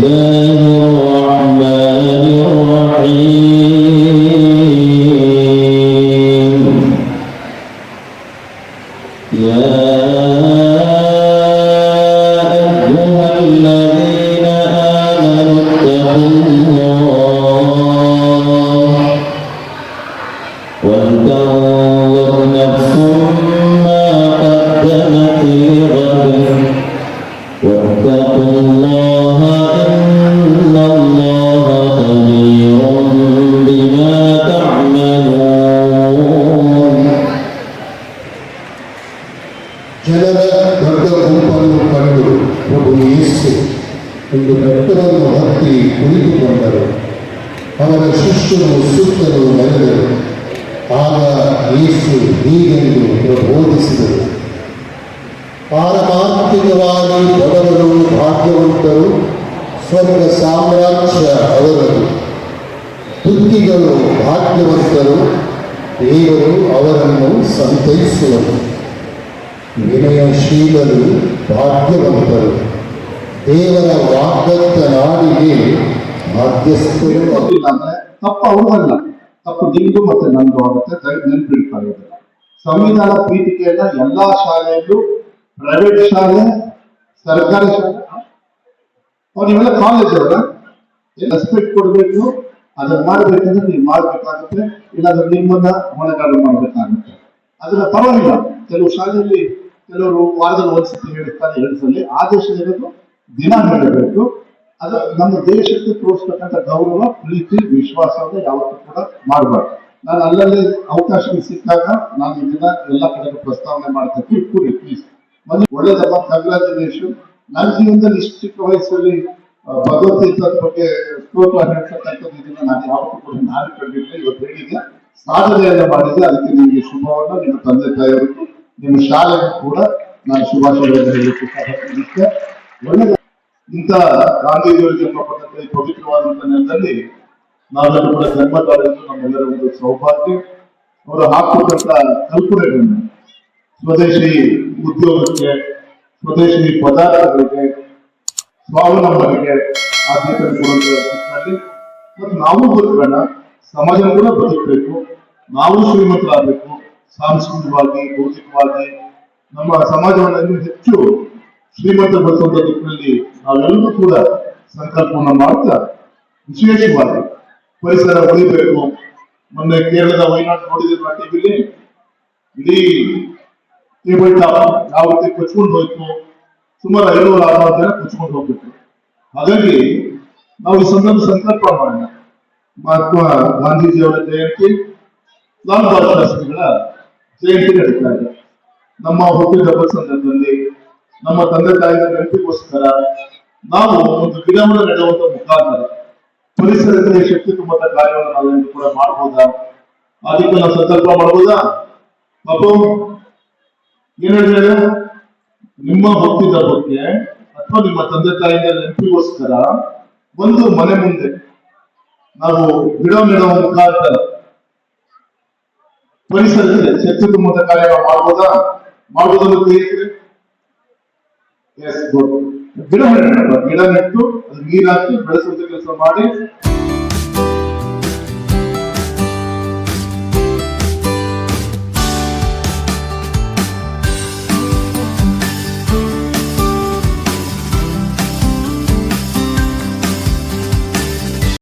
بسم ಜನರ ದೊಡ್ಡ ಗುಂಪನ್ನು ಕಂಡು ಪ್ರಭು ಯೇಸು ಒಂದು ಬೆಟ್ಟವನ್ನು ಹತ್ತಿ ಕುಳಿತುಕೊಂಡರು. ಅವರ ಶಿಷ್ಯರು ಸುತ್ತಲೂ ನೆರೆದರು ಆಗ ಯೇಸು ಹೀಗೆಂದು ಪ್ರಬೋಧಿಸಿದರು. ಪಾರಮಾರ್ಥಿಕವಾಗಿ ಬಡವರು ಭಾಗ್ಯವಂತರು, ಸ್ವರ್ಗ ಸಾಮ್ರಾಜ್ಯ ಅವರದು. ಬುದ್ಧಿಗಳು ಭಾಗ್ಯವಂತರು, ದೇವರು ಅವರನ್ನು ಸಂತೈಸುವರು. ವಿನಯಶೀಲರು ಭಾಗ್ಯವಂತರು. ದೇವರ ವಾಗ್ದತ್ತ ನಾಡಿಗೆ ಮಧ್ಯಸ್ಥರು ತಪ್ಪು ಅವ್ರಲ್ಲ ತಪ್ಪು ನಿಮ್ದು ಮತ್ತೆ ನಂದು ಆಗುತ್ತೆ ನೆನ್ಪಿಡ್ಬೇಕಾಗಿದೆ ಸಂವಿಧಾನ ಪೀಠಿಕೆಯನ್ನ ಎಲ್ಲಾ ಶಾಲೆಯಲ್ಲೂ ಪ್ರೈವೇಟ್ ಶಾಲೆ, ಸರ್ಕಾರಿ ಶಾಲೆ ಅವ್ರು ನೀವೆಲ್ಲ ಕಾಲೇಜ್ ಅವರ? ರೆಸ್ಪೆಕ್ಟ್ ಕೊಡಬೇಕು, ಅದನ್ನ ಮಾಡ್ಬೇಕಂದ್ರೆ ನೀವು ಮಾಡ್ಬೇಕಾಗುತ್ತೆ, ಇಲ್ಲಾಂದ್ರೆ ನಿಮ್ಮನ್ನ ಹೊಣೆಗಾರ ಮಾಡ್ಬೇಕಾಗುತ್ತೆ. ಅದನ್ನ ಪರವಾಗಿಲ್ಲ, ಕೆಲವು ಶಾಲೆಯಲ್ಲಿ ಕೆಲವರು ವಾರದಲ್ಲಿ ಒಂದ್ಸತಿ ಹೇಳ್ತಾರೆ ಎರಡು ಸಲ ಆದೇಶ ಇರೋದು ದಿನ ಹೇಳಬೇಕು ಅದು ನಮ್ಮ ದೇಶಕ್ಕೆ ತೋರಿಸ್ತಕ್ಕಂಥ ಗೌರವ, ಪ್ರೀತಿ ವಿಶ್ವಾಸವನ್ನು ಯಾವತ್ತೂ ಕೂಡ ಮಾಡಬಾರ್ದು. ನಾನು ಅಲ್ಲಲ್ಲಿ ಅವಕಾಶ ಸಿಕ್ಕಾಗ ನಾನು ಇದನ್ನ ಎಲ್ಲ ಕಡೆಗೂ ಪ್ರಸ್ತಾವನೆ ಮಾಡ್ತೀನಿ. ಕೂಡಿ ಪ್ಲೀಸ್ ಮೊದಲು ಒಳ್ಳೇದಪ್ಪ ಕಂಗ್ರಾಚುಲೇಷನ್ ನನ್ನ ಜೀವನದಲ್ಲಿ ಇಷ್ಟು ಚಿಕ್ಕ ವಯಸ್ಸಲ್ಲಿ ಭಗವದ್ಗೀತದ ಬಗ್ಗೆ ಸ್ತೋತ್ರ ಹೇಳ್ತಕ್ಕಂಥದ್ದು ಇದನ್ನ ನಾನು ಯಾವತ್ತೂ ಕೂಡ ನಾನು ಕಂಡಿದ್ದೆ ಇವತ್ತು ಹೇಳಿದೆ ಸಾಧನೆಯನ್ನ ಮಾಡಿದೆ ಅದಕ್ಕೆ ನಿಮಗೆ ಶುಭವನ್ನು, ನಿಮ್ಮ ತಂದೆ ತಾಯಿಯವರಿಗೂ ನಿಮ್ಮ ಶಾಲೆ ಕೂಡ ನಾನು ಶುಭಾಶಯಗಳನ್ನು ಹೇಳಲಿಕ್ಕೆ ಇಷ್ಟಪಡ್ತೀನಿ ಒಳ್ಳೆಯ ಇಂಥ ಗಾಂಧೀಜಿಯವರು ಜನ್ಮ ಪಟ್ಟಂತ ಈ ಪವಿತ್ರವಾದಂತ ನೆಲದಲ್ಲಿ ನಾವೆಲ್ಲರೂ ಕೂಡ ಜನ್ಮ ತಾಳಿದ್ದು ನಮ್ಮೆಲ್ಲರ ಒಂದು ಸೌಭಾಗ್ಯ. ಅವರು ಹಾಕಿರ್ತಕ್ಕಂಥ ಕಲ್ಪನೆಗಳನ್ನು ಸ್ವದೇಶಿ ಉದ್ಯೋಗಕ್ಕೆ, ಸ್ವದೇಶಿ ಪದಾರ್ಥಗಳಿಗೆ, ಸ್ವಾವಲಂಬನೆಗೆ ಆದ್ಯತೆ ಕೊಡುವಂತ ನಿಟ್ಟಿನಲ್ಲಿ ಮತ್ತು ನಾವು ಬದುಕೋಣ ಸಮಾಜ ಕೂಡ ಬದುಕಬೇಕು. ನಾವು ಶ್ರೀಮಂತರಾಗಬೇಕು. ಸಾಂಸ್ಕೃತಿಕವಾಗಿ, ಭೌತಿಕವಾಗಿ ನಮ್ಮ ಸಮಾಜವನ್ನು ಹೆಚ್ಚು ಶ್ರೀಮಂತಗೊಳಿಸುವಂತ ದಿಕ್ಕಿನಲ್ಲಿ ನಾವೆಲ್ಲರೂ ಕೂಡ ಸಂಕಲ್ಪವನ್ನು ಮಾಡ್ತಾ ವಿಶೇಷವಾಗಿ ಪರಿಸರ ಉಳಿಬೇಕು. ಮೊನ್ನೆ ಕೇರಳದ ವಯನಾಡ್ ನೋಡಿದ್ರೆ ಟಿವಿಲಿ ಇಡೀ ಟೇಬಲ್ ಟಾಪ್, ಯಾವ ರೀತಿ ಕೊಚ್ಕೊಂಡು ಹೋಯ್ತು, ಸುಮಾರು ಐನೂರ ಆರ್ನೂರು ಜನ ಕೊಚ್ಕೊಂಡು ಹೋಗ್ಬಿಟ್ರು ಹಾಗಾಗಿ ನಾವು ಈ ಸಂದರ್ಭ ಸಂಕಲ್ಪ ಮಾಡೋಣ. ಮಹಾತ್ಮ ಗಾಂಧೀಜಿಯವರ ಜಯಂತಿ, ಲಾಲ್ ಬಹದ್ದೂರ್ ಶಾಸ್ತ್ರಿಗಳ ಜಯಂತಿ ನಡೀತಾ ಇದೆ ನಮ್ಮ ಹುಟ್ಟಿದ ಸಂದರ್ಭದಲ್ಲಿ ನಮ್ಮ ತಂದೆ ತಾಯಿಯ ನೆನಪಿಗೋಸ್ಕರ ನಾವು ಒಂದು ಗಿಡವನ್ನು ನೆಡುವಂತ ಮುಖಾಂತರ ಪರಿಸರದಲ್ಲಿ ಶಕ್ತಿ ತುಂಬಂತ ಕಾರ್ಯವನ್ನು ನಾವು ಕೂಡ ಮಾಡಬಹುದಾ ಅದಕ್ಕೆ ನಾವು ಸಂಕಲ್ಪ ಮಾಡಬಹುದಾ ಪಾಪು ಏನ್ ನಿಮ್ಮ ಹುಟ್ಟಿದ ಬಗ್ಗೆ ಅಥವಾ ನಿಮ್ಮ ತಂದೆ ತಾಯಿಯ ನೆನಪಿಗೋಸ್ಕರ ಒಂದು ಮನೆ ಮುಂದೆ ನಾವು ಗಿಡ ನೆಡುವ ಮುಖಾಂತರ ಪರಿಸರಕ್ಕೆ ಶಕ್ತಿ ತುಂಬುವಂತ ಕಾರ್ಯ ನಾವು ಮಾಡ್ಬೋದಾ ಮಾಡ್ಬೋದನ್ನು ತಿಳಿಯಿರಿ ಎಸ್ ಗುಡ್ ಗಿಡ ನೆಡೋಣ ಗಿಡ ನೆಟ್ಟು ಅದು ನೀರ್ ಹಾಕಿ ಬೆಳೆಸುವಂತ ಕೆಲಸ ಮಾಡಿ